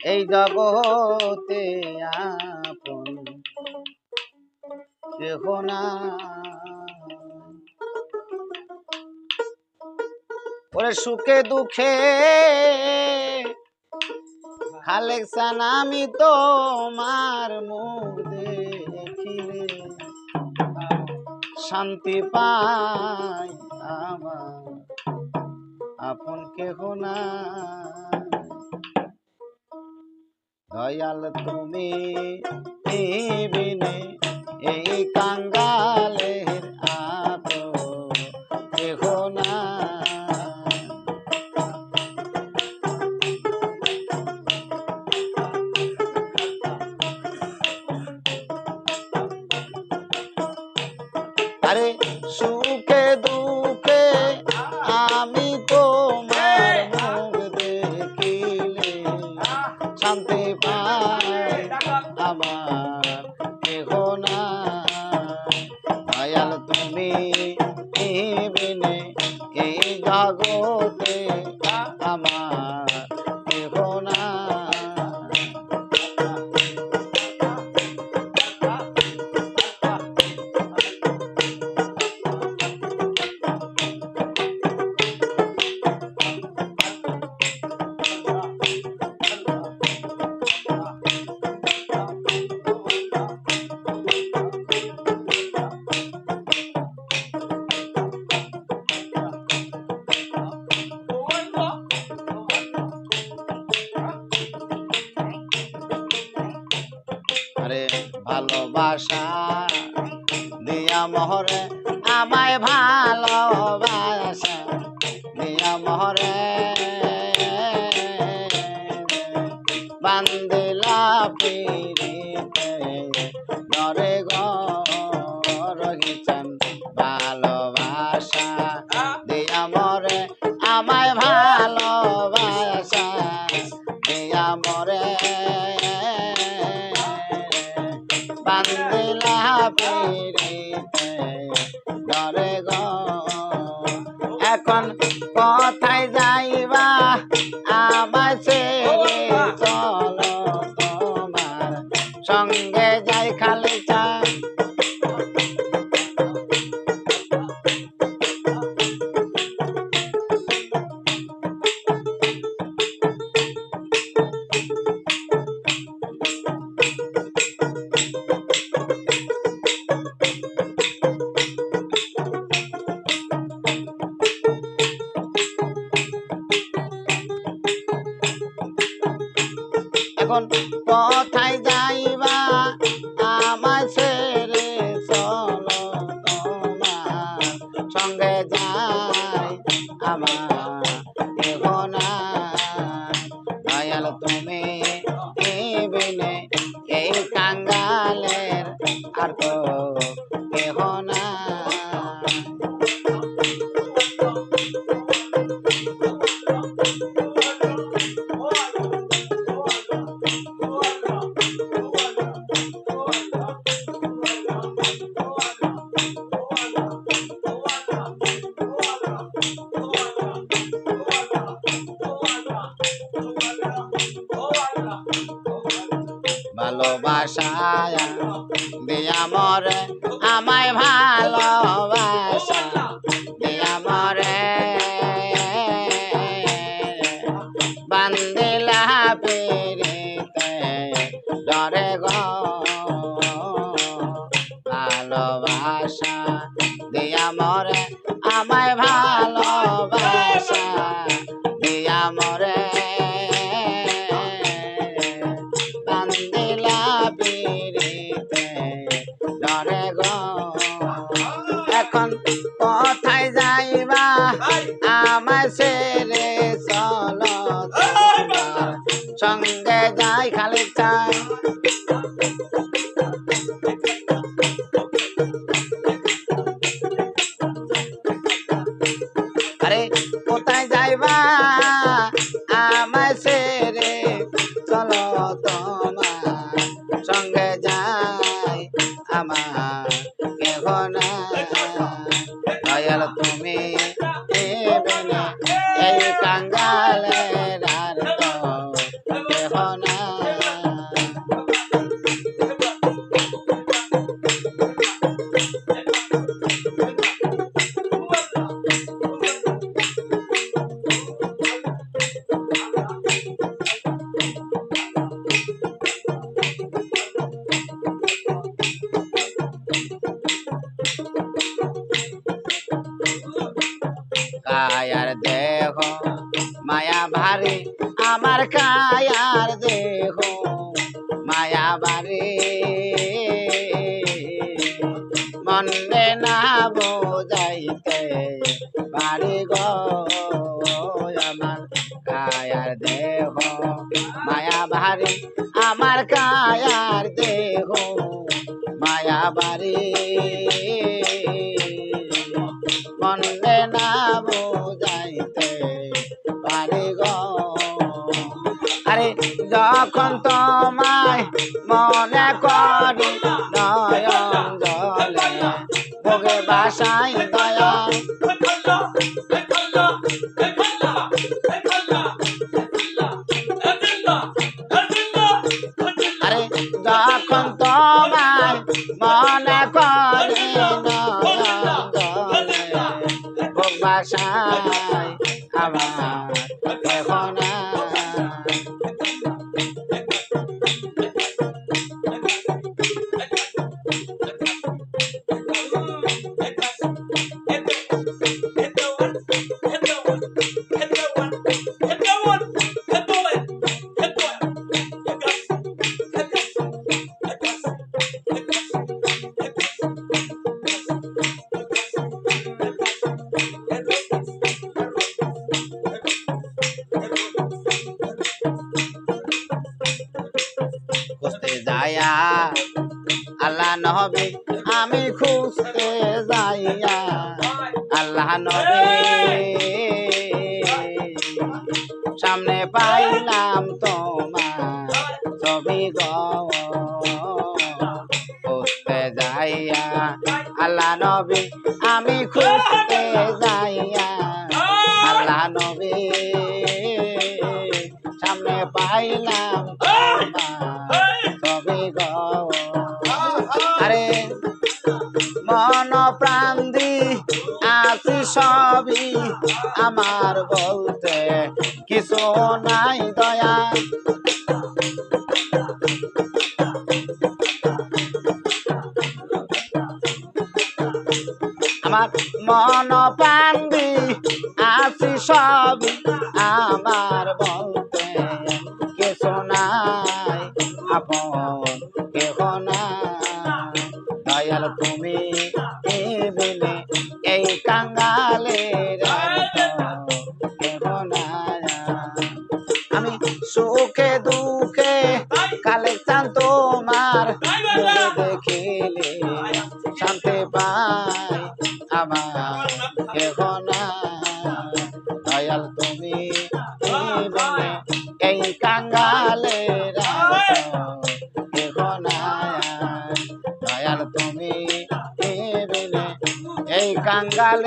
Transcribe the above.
এই জগতে আপন না ওরে সুখে দুঃখে খালেক আমি তোমার মুখ দেখিলে শান্তি পাই আমার, আপন কেহ না দয়াল তুমি বিনে এই কাঙ্গালের আপন কেহ না। আরে দয়াল তুমি বিনে এই জগতে ভালোবাসা। দিয়া মহরে আমায় ভালোবাসা। দিয়া মহরে এখন কোথায় যাইবা? আমার এখন কথায় যাইবা? আমার ছেড়ে চলো তোমার সঙ্গে যাই। আমার এখন দয়াল, তুমি এই কাঙ্গালের আর তো ভালোবাসায়। দিয়া মরে আমায় ভালোবাসা। দিয়া মরে বান্দিলা পেরিতে ডরে গো। কায়ার দেহ মায়া ভারী আমার কায়ার দেহ মায়া বাড়ি মন্দে না বোঝাইতে বাড়ি গো। যখন তোমায় মনে করি নয়ন জলে ভোগে বাসাই যায়া আল্লাহ নবে, আমি খুঁজতে যাইয়া, আল্লাহ নবে, সামনে পাইলাম তোমার ছবি খুঁজতে যাইয়া, আল্লাহ নবে, আমি খুঁজতে যাইয়া, আল্লাহ নবী, সামনে পাইলাম মন প্রাণ দি আছি সবই আমার বলতে। কিছু নাই দয়া। আমার মন প্রাণ দি আছি সবই আমার বলতে। কেহ আমি সুখে দুঃখে কালে চান তোমার দেখিলে। শান্তি পাই আমার কেহ দয়াল